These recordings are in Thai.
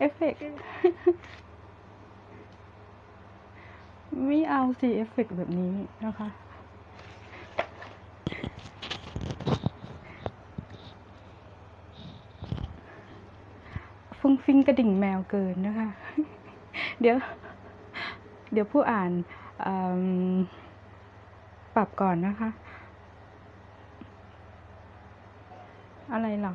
เอฟเฟกต์ไม่เอาสิเอฟเฟกต์แบบนี้นะคะ ฟุ้งฟิ้งกระดิ่งแมวเกินนะคะ เดี๋ยว เดี๋ยวผู้อ่านปรับก่อนนะคะ อะไรหรอ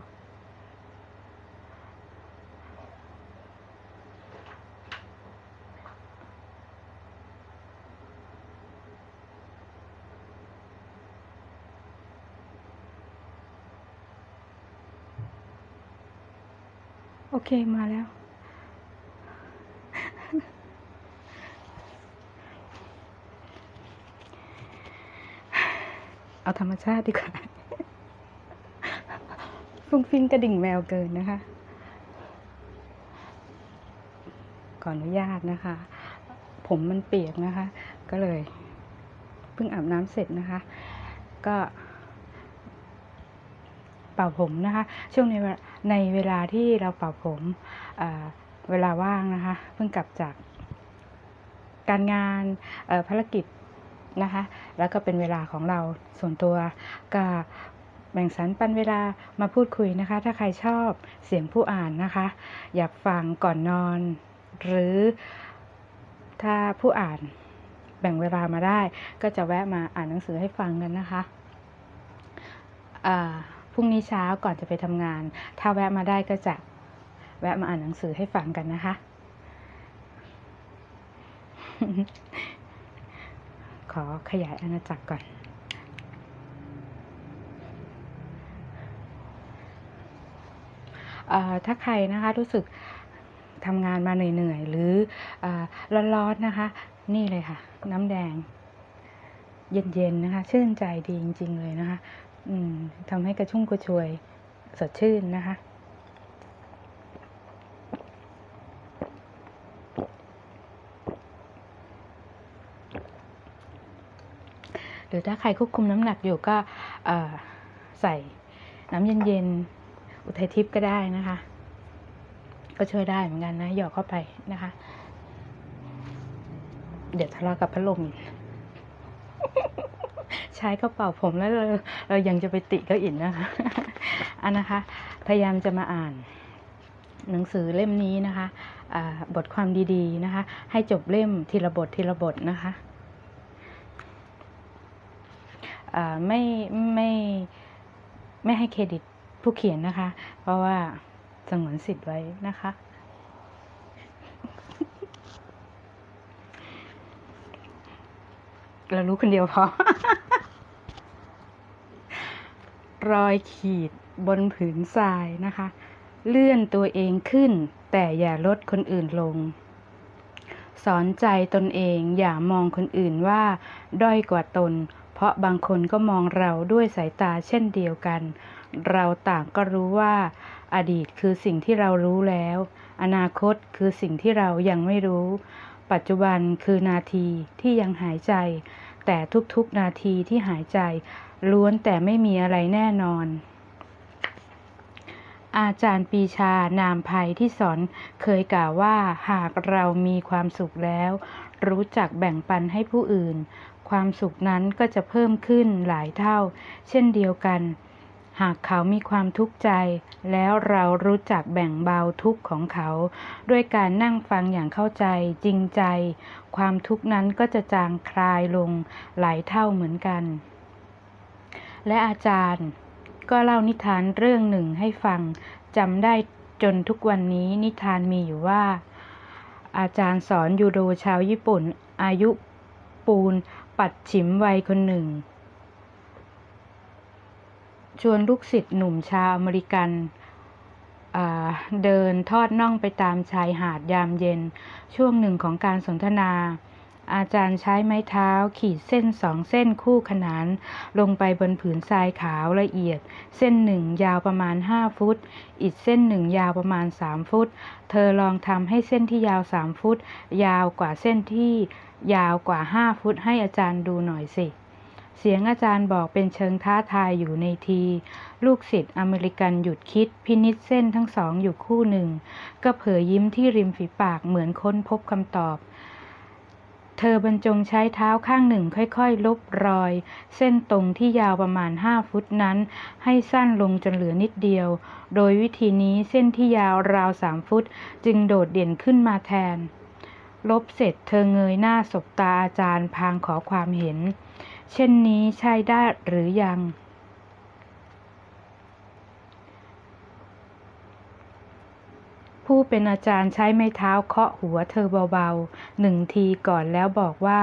โอเคมาแล้ว เอาธรรมชาติดีกว่าฟุ้งฟิ้งกระดิ่งแมวเกินนะคะขออนุญาตนะคะ ผมมันเปียกนะคะ ก็เลย เพิ่งอาบน้ำเสร็จนะคะ ก็ เป่าผมนะคะ ช่วงในในเวลาที่เราเป่าผมอ่าเวลาว่างนะคะ เพิ่งกลับจากการงานภารกิจนะคะ แล้วก็เป็นเวลาของเราส่วนตัวก็แบ่งสรรปันเวลามาพูดคุยนะคะ ถ้าใครชอบเสียงผู้อ่านนะคะ อยากฟังก่อนนอน หรือถ้าผู้อ่านแบ่งเวลามาได้ ก็จะแวะมาอ่านหนังสือให้ฟังกันนะคะอ่า พรุ่งนี้เช้าก่อนจะไปทำงาน ถ้าแวะมาได้ก็จะแวะมาอ่านหนังสือให้ฟังกันนะคะ ขอขยายอาณาจักรก่อนอถ้าใครนะคะรู้สึกทำงานมาเหนื่อยๆ หรืออร้อนๆนะคะ นี่เลยค่ะ น้ำแดง เย็นๆนะคะ ชื่นใจดีจริง ๆ เลยนะคะ ทำให้กระชุ่มกระชวยสดชื่นนะคะ หรือถ้าใครควบคุมน้ำหนักอยู่ก็ใส่น้ำเย็นๆ อุทัยทิพย์ก็ได้นะคะ ก็ช่วยได้เหมือนกันนะ หยอกเข้าไปนะคะ เดี๋ยวทะเลาะกับพัดลมอีก ใช้กระเป๋าผมแล้วเราเรายังจะไปติก็อินนะคะอันนะคะ พยายามจะมาอ่าน หนังสือเล่มนี้นะคะบทความดีๆนะคะ ให้จบเล่มทีละบททีละบทนะคะไม่ไม่ไม่ให้เครดิตผู้เขียนนะคะ เพราะว่าสงวนสิทธิ์ไว้นะคะ เรารู้คนเดียวพอ รอยขีดบนผืนทรายนะคะ เลื่อนตัวเองขึ้น แต่อย่าลดคนอื่นลง สอนใจตนเองอย่ามองคนอื่นว่า ด้อยกว่าตน เพราะบางคนก็มองเราด้วยสายตาเช่นเดียวกัน เราต่างก็รู้ว่า อดีตคือสิ่งที่เรารู้แล้ว อนาคตคือสิ่งที่เรายังไม่รู้ ปัจจุบันคือนาทีที่ยังหายใจแต่ทุกๆนาทีที่หายใจ ล้วนแต่ไม่มีอะไรแน่นอน อาจารย์ปีชานามภัยที่สอนเคยกล่าวว่าหากเรามีความสุขแล้ว รู้จักแบ่งปันให้ผู้อื่น ความสุขนั้นก็จะเพิ่มขึ้นหลายเท่า เช่นเดียวกัน หากเขามีความทุกข์ใจ แล้วเรารู้จักแบ่งเบาทุกข์ของเขา ด้วยการนั่งฟังอย่างเข้าใจจริงใจ ความทุกข์นั้นก็จะจางคลายลงหลายเท่าเหมือนกัน และอาจารย์ ก็เล่านิทานเรื่องหนึ่งให้ฟังจำได้จนทุกวันนี้นิทานมีอยู่ว่า อาจารย์สอนยูโดชาวญี่ปุ่น อายุปูนปัดฉิมวัยคนหนึ่ง ชวนลูกศิษย์หนุ่มชาวอเมริกันเดินทอดน่องไปตามชายหาดยามเย็น ช่วงหนึ่งของการสนทนา อาจารย์ใช้ไม้เท้าขีดเส้นสองเส้นคู่ขนาน ลงไปบนผืนทรายขาวละเอียด เส้นหนึ่งยาวประมาณ 5 ฟุต อีกเส้นหนึ่งยาวประมาณ 3 ฟุต เธอลองทำให้เส้นที่ยาว 3 ฟุต ยาวกว่าเส้นที่ยาวกว่า 5 ฟุตให้อาจารย์ดูหน่อยสิเสียงอาจารย์บอกเป็นเชิงท้าทายอยู่ในที ลูกศิษย์อเมริกันหยุดคิดพินิษเส้นทั้งสองอยู่คู่หนึ่ง ก็เผยยิ้มที่ริมฝีปากเหมือนค้นพบคำตอบ เธอบรรจงใช้เท้าข้างหนึ่งค่อยๆ ลบรอย เส้นตรงที่ยาวประมาณ 5 ฟุตนั้น ให้สั้นลงจนเหลือนิดเดียว โดยวิธีนี้เส้นที่ยาวราว 3 ฟุต จึงโดดเด่นขึ้นมาแทน ลบเสร็จเธอเงยหน้าสบตาอาจารย์พางขอความเห็น เช่นนี้ใช่ได้หรือยัง ผู้เป็นอาจารย์ใช้ไม้เท้าเคาะหัวเธอเบาๆหนึ่งทีก่อนแล้วบอกว่า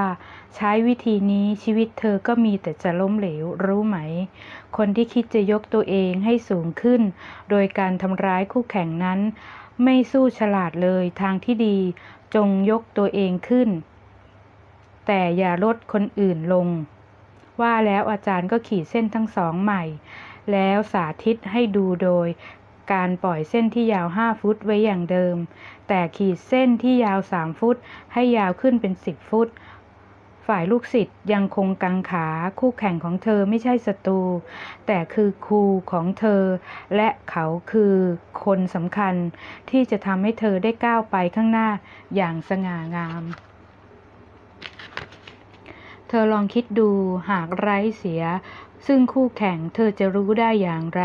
ใช้วิธีนี้ชีวิตเธอก็มีแต่จะล้มเหลวรู้ไหม คนที่คิดจะยกตัวเองให้สูงขึ้น โดยการทำร้ายคู่แข่งนั้น ไม่สู้ฉลาดเลยทางที่ดี จงยกตัวเองขึ้น แต่อย่าลดคนอื่นลง ว่าแล้วอาจารย์ก็ขีดเส้นทั้งสองใหม่แล้วสาธิตให้ดูโดย การปล่อยเส้นที่ยาว 5 ฟุตไว้อย่างเดิม แต่ขีดเส้นที่ยาว 3 ฟุต ให้ยาวขึ้นเป็น 10 ฟุต ฝ่ายลูกศิษย์ยังคงกังขาคู่แข่งของเธอไม่ใช่ศัตรู แต่คือครูของเธอ และเขาคือคนสำคัญที่จะทำให้เธอได้ก้าวไปข้างหน้าอย่างสง่างามเธอลองคิดดูหากไร้เสีย ซึ่งคู่แข่งเธอจะรู้ได้อย่างไร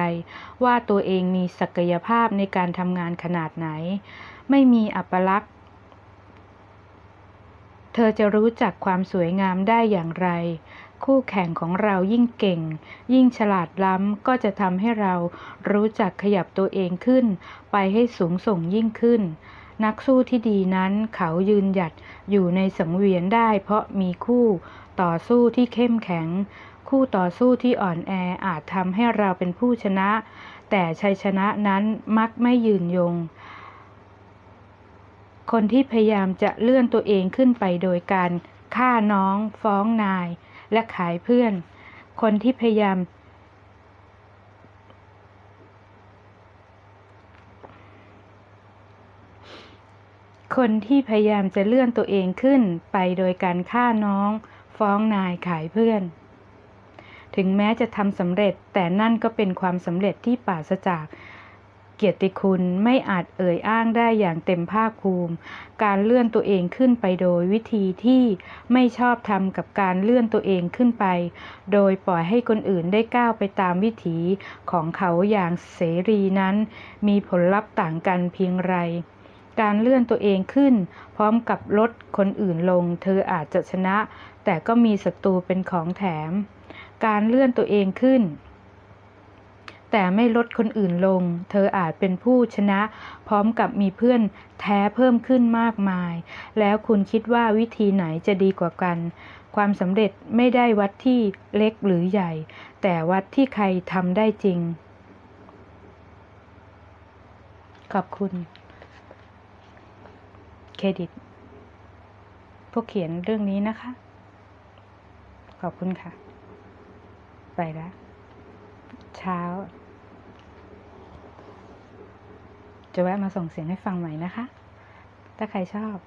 ว่าตัวเองมีศักยภาพในการทำงานขนาดไหน ไม่มีอัปลักษณ์ เธอจะรู้จักความสวยงามได้อย่างไร คู่แข่งของเรายิ่งเก่ง ยิ่งฉลาดล้ำก็จะทำให้เรารู้จักขยับตัวเองขึ้น ไปให้สูงส่งยิ่งขึ้นนักสู้ที่ดีนั้นเขายืนหยัดอยู่ในสังเวียนได้เพราะมีคู่ต่อสู้ที่เข้มแข็ง คู่ต่อสู้ที่อ่อนแออาจทำให้เราเป็นผู้ชนะ แต่ชัยชนะนั้นมักไม่ยืนยง คนที่พยายามจะเลื่อนตัวเองขึ้นไปโดยการฆ่าน้อง ฟ้องนาย และขายเพื่อน คนที่พยายามคนที่พยายามจะเลื่อนตัวเองขึ้นไปโดยการฆ่าน้อง ฟ้องนายขายเพื่อน ถึงแม้จะทำสำเร็จแต่นั่นก็เป็นความสำเร็จที่ปราศจากเกียรติคุณไม่อาจเอ่ยอ้างได้อย่างเต็มภาคภูมิ การเลื่อนตัวเองขึ้นไปโดยวิธีที่ไม่ชอบทำกับการเลื่อนตัวเองขึ้นไป โดยปล่อยให้คนอื่นได้ก้าวไปตามวิถีของเขาอย่างเสรีนั้น มีผลลัพธ์ต่างกันเพียงไร การเลื่อนตัวเองขึ้น พร้อมกับลดคนอื่นลง เธออาจจะชนะ แต่ก็มีศัตรูเป็นของแถม การเลื่อนตัวเองขึ้น แต่ไม่ลดคนอื่นลง เธออาจเป็นผู้ชนะ พร้อมกับมีเพื่อนแท้เพิ่มขึ้นมากมาย แล้วคุณคิดว่าวิธีไหนจะดีกว่ากัน ความสำเร็จไม่ได้วัดที่เล็กหรือใหญ่ แต่วัดที่ใครทำได้จริง ขอบคุณ เครดิต พวกเขียนเรื่องนี้นะคะ ขอบคุณค่ะ ไปแล้ว เช้า จะแวะมาส่งเสียงให้ฟังใหม่นะคะ ถ้าใครชอบ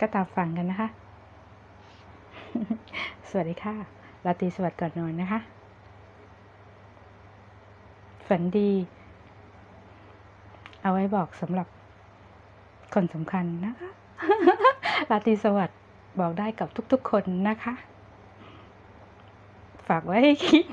ก็ตามฟังกันนะคะ สวัสดีค่ะราตรีสวัสดิ์ก่อนนอนนะคะ ฝันดี เอาไว้บอกสำหรับคนสำคัญนะคะราตรีสวัสดิ์บอกได้กับทุกๆคนนะคะ ฝากไว้ให้คิด